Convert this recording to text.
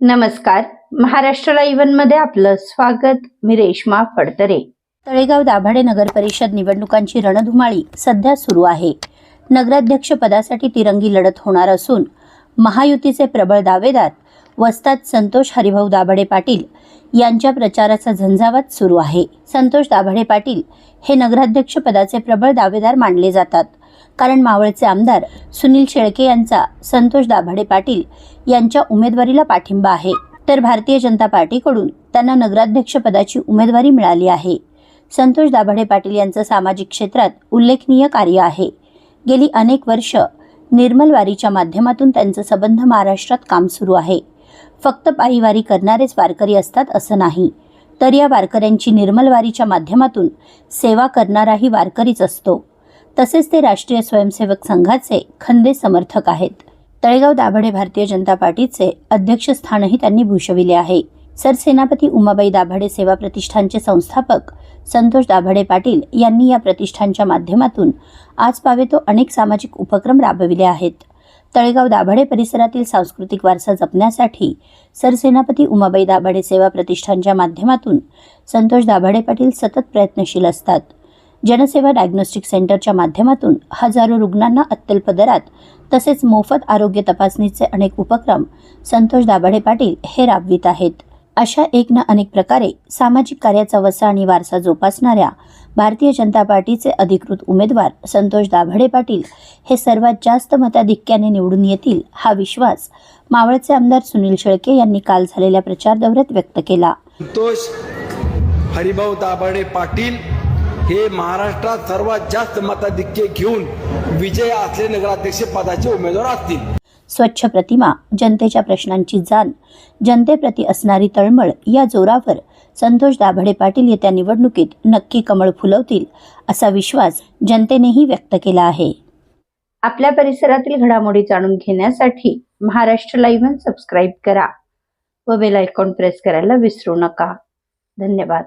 नमस्कार. महाराष्ट्र लाईव्हमध्ये आपलं स्वागत. मी रेश्मा फडतरे. तळेगाव दाभाडे नगर परिषद निवडणुकांची रणधुमाळी सध्या सुरू आहे. नगराध्यक्ष पदासाठी तिरंगी लढत होणार असून महायुतीचे प्रबळ दावेदार वस्ताद संतोष हरिभाऊ दाभाडे पाटील यांच्या प्रचाराचा झंझावात सुरू आहे. संतोष दाभाडे पाटील हे नगराध्यक्ष पदाचे प्रबळ दावेदार मानले जातात. कारण मावळचे आमदार सुनील शेळके यांचा संतोष दाभाडे पाटील यांच्या उमेदवारीला पाठिंबा आहे. तर भारतीय जनता पार्टीकडून त्यांना नगराध्यक्षपदाची उमेदवारी मिळाली आहे. संतोष दाभाडे पाटील यांचं सामाजिक क्षेत्रात उल्लेखनीय कार्य आहे. गेली अनेक वर्ष निर्मलवारीच्या माध्यमातून त्यांचं संबंध महाराष्ट्रात काम सुरू आहे. फक्त पायीवारी करणारेच वारकरी असतात असं नाही. तर या वारकऱ्यांची निर्मलवारीच्या माध्यमातून सेवा करणाराही वारकरीच असतो. तसेच ते राष्ट्रीय स्वयंसेवक संघाचे खंदे समर्थक आहेत. तळेगाव दाभडे भारतीय जनता पार्टीचे अध्यक्षस्थानही त्यांनी भूषविले आहे. सरसेनापती उमाबाई दाभाडे सेवा प्रतिष्ठानचे संस्थापक संतोष दाभाडे पाटील यांनी या प्रतिष्ठानच्या माध्यमातून आज पावेतो अनेक सामाजिक उपक्रम राबविले आहेत. तळेगाव दाभाडे परिसरातील सांस्कृतिक वारसा जपण्यासाठी सरसेनापती उमाबाई दाभाडे सेवा प्रतिष्ठानच्या माध्यमातून संतोष दाभाडे पाटील सतत प्रयत्नशील असतात. जनसेवा डायग्नोस्टिक सेंटरच्या माध्यमातून हजारो रुग्णांना अत्यल्प दरात तसेच मोफत आरोग्य तपासणीचे अनेक उपक्रम संतोष दाभाडे पाटील हे राबवित आहेत. अशा एक ना अनेक प्रकारे सामाजिक कार्याचा वसा आणि वारसा जोपासणाऱ्या भारतीय जनता पार्टीचे अधिकृत उमेदवार संतोष दाभाडे पाटील हे सर्वात जास्त मताधिक्याने निवडून येतील हा विश्वास मावळचे आमदार सुनील शेळके यांनी काल झालेल्या प्रचार दौऱ्यात व्यक्त केला. संतोष हरिभाऊ दाभाडे पाटील हे महाराष्ट्रात सर्वात जास्त मताधिक्य घेऊन विजय असले नगराध्यक्ष पदाचे उमेदवार असतील. स्वच्छ प्रतिमा जनतेच्या प्रश्नांची जाण जनतेप्रती असणारी तळमळ या जोरावर संतोष दाभाडे पाटील येत्या निवडणुकीत नक्की कमळ फुलवतील असा विश्वास जनतेनेही व्यक्त केला आहे. आपल्या परिसरातील घडामोडी जाणून घेण्यासाठी महाराष्ट्र लाईव्ह सबस्क्राईब करा व बेल आयकॉन प्रेस करायला विसरू नका. धन्यवाद.